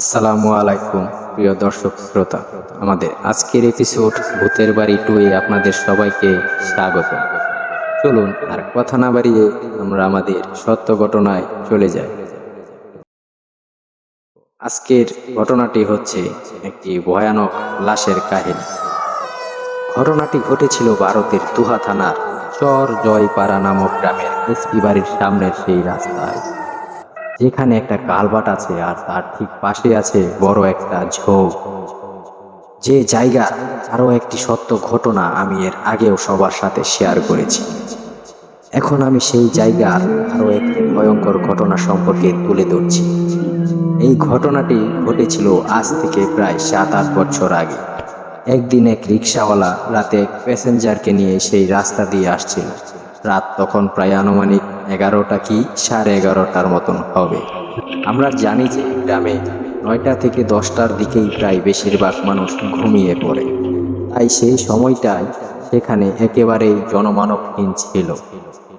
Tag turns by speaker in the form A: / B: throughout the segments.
A: আসসালামু আলাইকুম, প্রিয় দর্শক শ্রোতা। আমাদের আজকের এপিসোড ভূতের বাড়ি টুয়ে আপনাদের সবাইকে স্বাগত। চলুন আর কথা না বাড়িয়ে আমরা আমাদের সত্য ঘটনায় চলে যাই। আজকের ঘটনাটি হচ্ছে একটি ভয়ানক লাশের কাহিনী। ঘটনাটি ঘটেছিল ভারতের তুহা থানার চর জয়পাড়া নামক গ্রামের এসপি বাড়ির সামনের সেই রাস্তায়। যেখানে একটা কালবাট আছে আর তার ঠিক পাশে আছে বড় একটা ঝোপ। যে জায়গা আরও একটি সত্য ঘটনা আমি এর আগেও সবার সাথে শেয়ার করেছি। এখন আমি সেই জায়গার আরও একটি ভয়ঙ্কর ঘটনা সম্পর্কে তুলে ধরছি। এই ঘটনাটি ঘটেছিল আজ থেকে প্রায় সাত আট বছর আগে। একদিন এক রিক্সাওয়ালা রাতে এক প্যাসেঞ্জারকে নিয়ে সেই রাস্তা দিয়ে আসছিল। রাত তখন প্রায় আনুমানিক এগারোটা কি সাড়ে এগারোটার মতন হবে। আমরা জানি যে গ্রামে নয়টা থেকে দশটার দিকেই প্রায় বেশিরভাগ মানুষ ঘুমিয়ে পড়ে। তাই সেই সময়টায় সেখানে একেবারেই জনমানবহীন ছিল।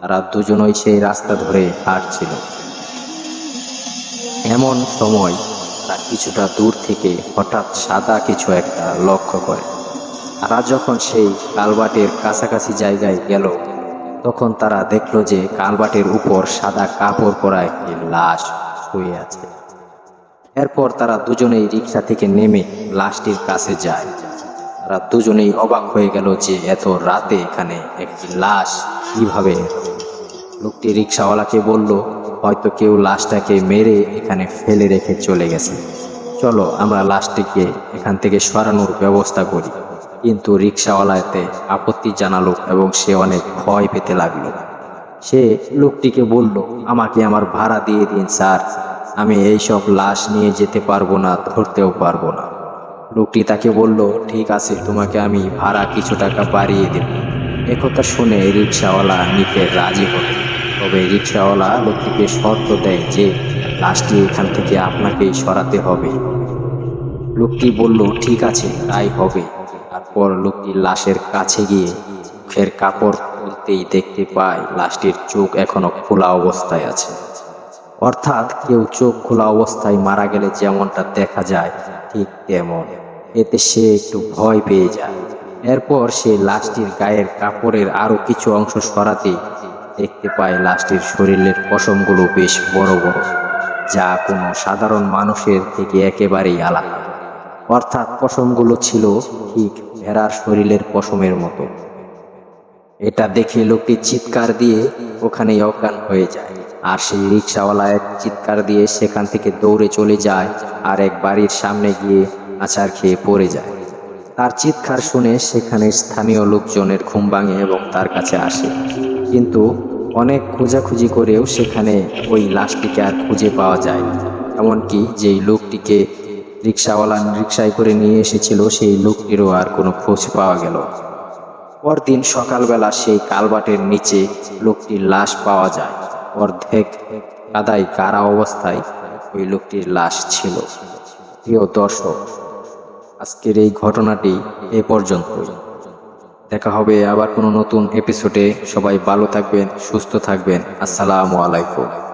A: তারা দুজনই সেই রাস্তা ধরে হাঁটছিল। এমন সময় তারা কিছুটা দূর থেকে হঠাৎ সাদা কিছু একটা লক্ষ্য করে। তারা যখন সেই কালবাটের কাছাকাছি জায়গায় গেল তখন তারা দেখল যে কালবাটের উপর সাদা কাপড় পরা একটি লাশ শুয়ে আছে। এরপর তারা দুজনেই রিক্সা থেকে নেমে লাশটির কাছে যায়। তারা দুজনেই অবাক হয়ে গেল যে এত রাতে এখানে একটি লাশ কীভাবে লোকটি রিক্সাওয়ালাকে বলল, হয়তো কেউ লাশটাকে মেরে এখানে ফেলে রেখে চলে গেছে। চলো আমরা লাশটিকে এখান থেকে সরানোর ব্যবস্থা করি। কিন্তু রিক্সাওয়ালাতে আপত্তি জানালো এবং সে অনেক ভয় পেতে লাগল। সে লোকটিকে বলল, আমাকে আমার ভাড়া দিয়ে দিন, স্যার। আমি এইসব লাশ নিয়ে যেতে পারব না, ধরতেও পারব না। লোকটি তাকে বলল, ঠিক আছে, তোমাকে আমি ভাড়া কিছু টাকা বাড়িয়ে দেব। একথা শুনে রিক্সাওয়ালা নিতে রাজি হল। তবে রিক্সাওয়ালা লোকটিকে শর্ত দেয় যে লাশটি এখান থেকে আপনাকেই সরাতে হবে। লোকটি বলল, ঠিক আছে, তাই হবে। তারপর লোকটি লাশের কাছে গিয়ে মুখের কাপড় খুলতেই দেখতে পায় লাশটির চোখ এখনও খোলা অবস্থায় আছে। অর্থাৎ কেউ চোখ খোলা অবস্থায় মারা গেলে যেমনটা দেখা যায়, ঠিক তেমন। এতে সে একটু ভয় পেয়ে যায়। এরপর সে লাশটির গায়ের কাপড়ের আরও কিছু অংশ সরাতে দেখতে পায় লাশটির শরীরের পশমগুলো বেশ বড় বড়, যা কোনো সাধারণ মানুষের থেকে একেবারেই আলাদা। অর্থাৎ পশমগুলো ছিল ঠিক ভেড়ার শরীরের পশমের মতো। এটা দেখে লোকটি চিৎকার দিয়ে ওখানেই অজ্ঞান হয়ে যায়। আর সেই রিক্সাওয়ালা এক চিৎকার দিয়ে সেখান থেকে দৌড়ে চলে যায় আর এক বাড়ির সামনে গিয়ে আচার খেয়ে পড়ে যায়। তার চিৎকার শুনে সেখানে স্থানীয় লোকজনের ঘুম ভাঙে এবং তার কাছে আসে। কিন্তু অনেক খোঁজাখুঁজি করেও সেখানে ওই লাশটিকে আর খুঁজে পাওয়া যায় এমনকি যেই লোকটিকে রিক্সাওয়ালা রিক্সায় করে নিয়ে এসেছিল, সেই লোকটিরও আর কোনো খোঁজ পাওয়া গেল। পরদিন সকালবেলা সেই কালবাটের নিচে লোকটির লাশ পাওয়া যায়। অর্ধেক কাদায় কারা অবস্থায় ওই লোকটির লাশ ছিল। প্রিয় দর্শক, আজকের এই ঘটনাটি এ পর্যন্ত দেখা হবে আবার কোনো নতুন এপিসোডে সবাই ভালো থাকবেন, সুস্থ থাকবেন। আসসালামু আলাইকুম।